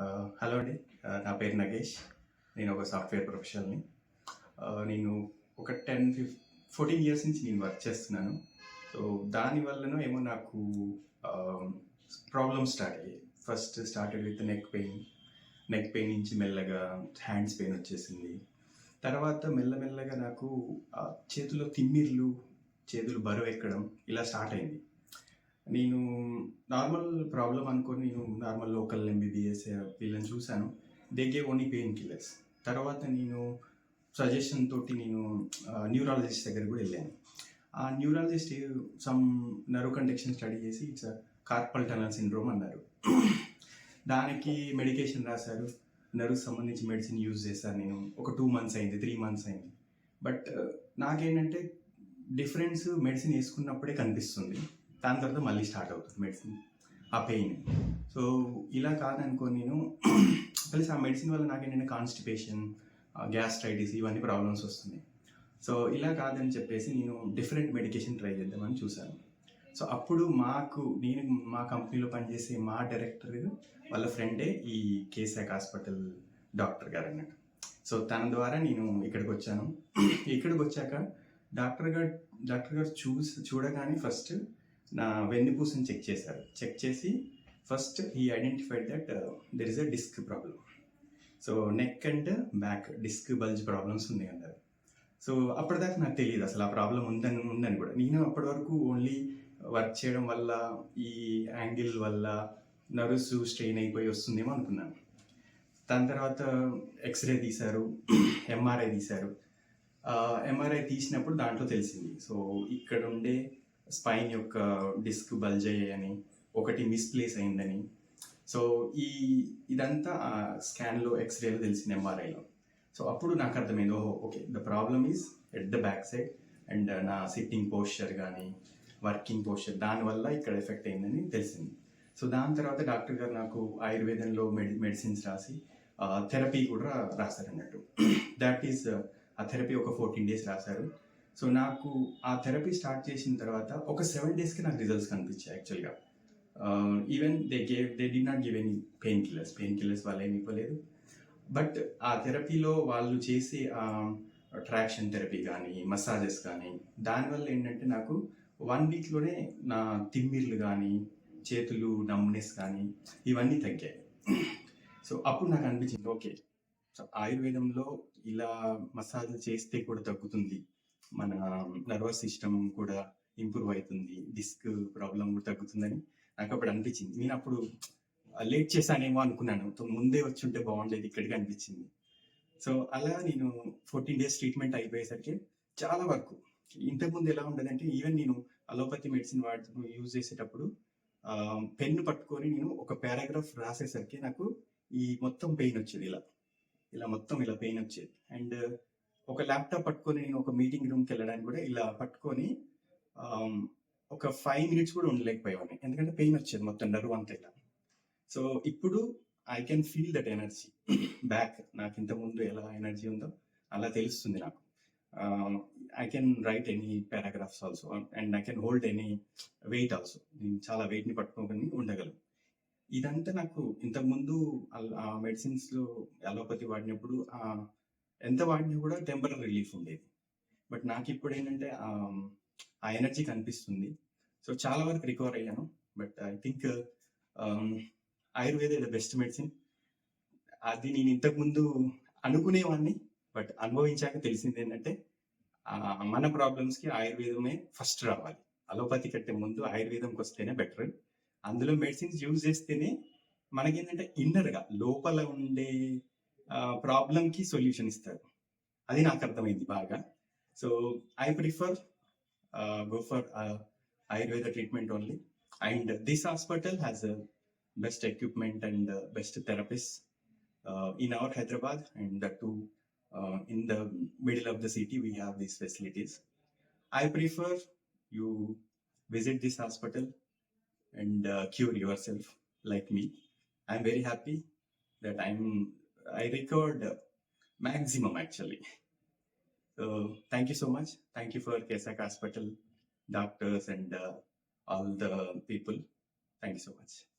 Hello అండి. నా పేరు నగేష్. నేను ఒక సాఫ్ట్వేర్ ప్రొఫెషనల్ని. నేను ఒక టెన్ ఫిఫ్ ఫోర్టీన్ ఇయర్స్ నుంచి నేను వర్క్ చేస్తున్నాను. సో దానివల్లనో ఏమో నాకు ప్రాబ్లమ్ స్టార్ట్ అయ్యాయి. First started with neck pain. Neck pain నుంచి మెల్లగా హ్యాండ్స్ పెయిన్ వచ్చేసింది. తర్వాత మెల్లమెల్లగా నాకు ఆ, చేతిలో తిమ్మిర్లు చేతులు బరువు ఎక్కడం ఇలా స్టార్ట్ అయింది. నేను నార్మల్ ప్రాబ్లం అనుకొని నేను నార్మల్ లోకల్ ఎంబీబీఎస్ వీళ్ళని చూశాను. They gave only pain killers తర్వాత నేను సజెషన్ తోటి నేను న్యూరాలజిస్ట్ దగ్గర కూడా వెళ్ళాను. ఆ neurologist some nerve conduction study చేసి ఇట్స్ కార్పల్ టనల్ సిండ్రోమ్ అన్నారు. దానికి మెడికేషన్ రాశారు. నర్వ్ సంబంధించి మెడిసిన్ యూజ్ చేశాను నేను. ఒక టూ మంత్స్ అయింది త్రీ మంత్స్ అయింది. బట్ నాకేంటంటే డిఫరెన్స్ మెడిసిన్ వేసుకున్నప్పుడే కనిపిస్తుంది. దాని తర్వాత మళ్ళీ స్టార్ట్ అవుతుంది మెడిసిన్ ఆ పెయిన్. సో ఇలా కాదనుకో నేను ప్లస్ ఆ మెడిసిన్ వల్ల నాకేంటంటే కాన్స్టిపేషన్ గ్యాస్ట్రైటిస్ ఇవన్నీ ప్రాబ్లమ్స్ వస్తున్నాయి. సో ఇలా కాదని చెప్పేసి నేను డిఫరెంట్ మెడికేషన్ ట్రై చేద్దామని చూశాను. సో అప్పుడు మాకు నేను మా కంపెనీలో పనిచేసే మా డైరెక్టర్ వాళ్ళ ఫ్రెండే ఈ కేసాక్ హాస్పిటల్ డాక్టర్ గారు అన్నట్టు. సో తన ద్వారా నేను ఇక్కడికి వచ్చాను. ఇక్కడికి వచ్చాక డాక్టర్ గారు డాక్టర్ గారు చూసి చూడగానే ఫస్ట్ నా వెన్నుపూసని చెక్ చేశారు. చెక్ చేసి ఫస్ట్ ఈ identified that there is a disc problem so neck and back disc bulge problems ఉన్నాయి అన్నారు సో అప్పటిదాకా నాకు తెలియదు అసలు ఆ ప్రాబ్లం ఉందని ఉందని కూడా. నేను అప్పటి వరకు ఓన్లీ వర్క్ చేయడం వల్ల ఈ యాంగిల్ వల్ల నర్వ్స్ స్ట్రెయిన్ అయిపోయి వస్తుందేమో అనుకున్నాను. దాని తర్వాత ఎక్స్రే తీశారు ఎంఆర్ఐ తీశారు. ఎంఆర్ఐ తీసినప్పుడు దాంట్లో తెలిసింది. సో ఇక్కడ ఉండే స్పైన్ యొక్క డిస్క్ బల్జ్ అయ్యాయని ఒకటి మిస్ప్లేస్ అయిందని. సో ఈ ఇదంతా స్కాన్లో ఎక్స్రేలో తెలిసింది ఎంఆర్ఐలో సో అప్పుడు నాకు అర్థమైంది ఓహో okay the problem is at the back side and నా సిట్టింగ్ పోస్చర్ కానీ వర్కింగ్ పోస్చర్ దానివల్ల ఇక్కడ ఎఫెక్ట్ అయిందని తెలిసింది. సో దాని తర్వాత డాక్టర్ గారు నాకు ఆయుర్వేదంలో మెడి మెడిసిన్స్ రాసి థెరపీ కూడా రాశారు అన్నట్టు దాట్ ఈస్ ఆ థెరపీ ఒక ఫోర్టీన్ డేస్ రాశారు. సో నాకు ఆ థెరపీ స్టార్ట్ చేసిన తర్వాత ఒక సెవెన్ డేస్కి నాకు రిజల్ట్స్ కనిపించాయి యాక్చువల్గా even they gave they did not give any pain killers pain killers వాళ్ళు ఏమి ఇవ్వలేదు. బట్ ఆ థెరపీలో వాళ్ళు చేసే ట్రాక్షన్ థెరపీ కానీ మసాజెస్ కానీ దానివల్ల ఏంటంటే నాకు వన్ వీక్లోనే నా తిమ్మిర్లు కానీ చేతులు నమ్నెస్ కానీ ఇవన్నీ తగ్గాయి. సో అప్పుడు నాకు అనిపించింది ఓకే సో ఆయుర్వేదంలో ఇలా మసాజ్ చేస్తే కూడా తగ్గుతుంది. మన నర్వస్ సిస్టమ్ కూడా ఇంప్రూవ్ అవుతుంది. డిస్క్ ప్రాబ్లం కూడా తగ్గుతుందని నాకు అప్పుడు అనిపించింది. నేను అప్పుడు లేట్ చేశానేమో అనుకున్నాను. ముందే వచ్చి ఉంటే బాగుండేది ఇక్కడికి అనిపించింది. సో అలా నేను ఫోర్టీన్ డేస్ ట్రీట్మెంట్ అయిపోయేసరికి చాలా వరకు ఇంతకుముందు ఎలా ఉండదంటే ఈవెన్ నేను అలోపతి మెడిసిన్ వాడు యూజ్ చేసేటప్పుడు పెన్ను పట్టుకొని నేను ఒక పారాగ్రాఫ్ రాసేసరికి నాకు ఈ మొత్తం పెయిన్ వచ్చేది ఇలా. ఇలా మొత్తం ఇలా పెయిన్ వచ్చేది. అండ్ ఒక ల్యాప్టాప్ పట్టుకొని నేను ఒక మీటింగ్ రూమ్కి వెళ్ళడానికి కూడా ఇలా పట్టుకొని ఒక ఫైవ్ మినిట్స్ కూడా ఉండలేకపోయేవాడిని. ఎందుకంటే పెయిన్ వచ్చేది మొత్తం నర్వ్ అంతా ఇలా. సో ఇప్పుడు I can feel that energy back నాకు ఇంత ముందు ఎలా ఎనర్జీ ఉందో అలా తెలుస్తుంది నాకు. I can write any paragraphs also and I can hold any weight also నేను చాలా వెయిట్ని పట్టుకోగలని ఉండగలను. ఇదంతా నాకు ఇంతకుముందు ఆ మెడిసిన్స్లో అలోపతి వాడినప్పుడు ఆ ఎంత వాడినా కూడా టెంపరీ రిలీఫ్ ఉండేది. బట్ నాకు ఇప్పుడు ఏంటంటే ఆ- ఎనర్జీ కనిపిస్తుంది. సో చాలా వరకు రికవర్ అయ్యాను. But I think Ayurveda the best medicine. అది నేను ఇంతకుముందు అనుకునేవాడిని బట్ అనుభవించాక తెలిసింది ఏంటంటే మన ప్రాబ్లమ్స్కి ఆయుర్వేదమే ఫస్ట్ రావాలి. అలోపతి కంటే ముందు ఆయుర్వేదంకి వస్తేనే బెటర్. అందులో మెడిసిన్స్ యూజ్ చేస్తేనే మనకేంటంటే ఇన్నర్గా లోపల ఉండే ప్రాబ్లం కి సొల్యూషన్ ఇస్తారు అది నాకు అర్థమైంది బాగా so I prefer go for Ayurveda treatment only and this hospital has best equipment and best therapist in our Hyderabad and that too in the middle of the city we have these facilities i prefer you visit this hospital and uh, cure yourself like me i'm very happy that i'm i recovered uh, maximum actually. So thank you so much. Thank you for kesak hospital doctors and uh, all the people. Thank you so much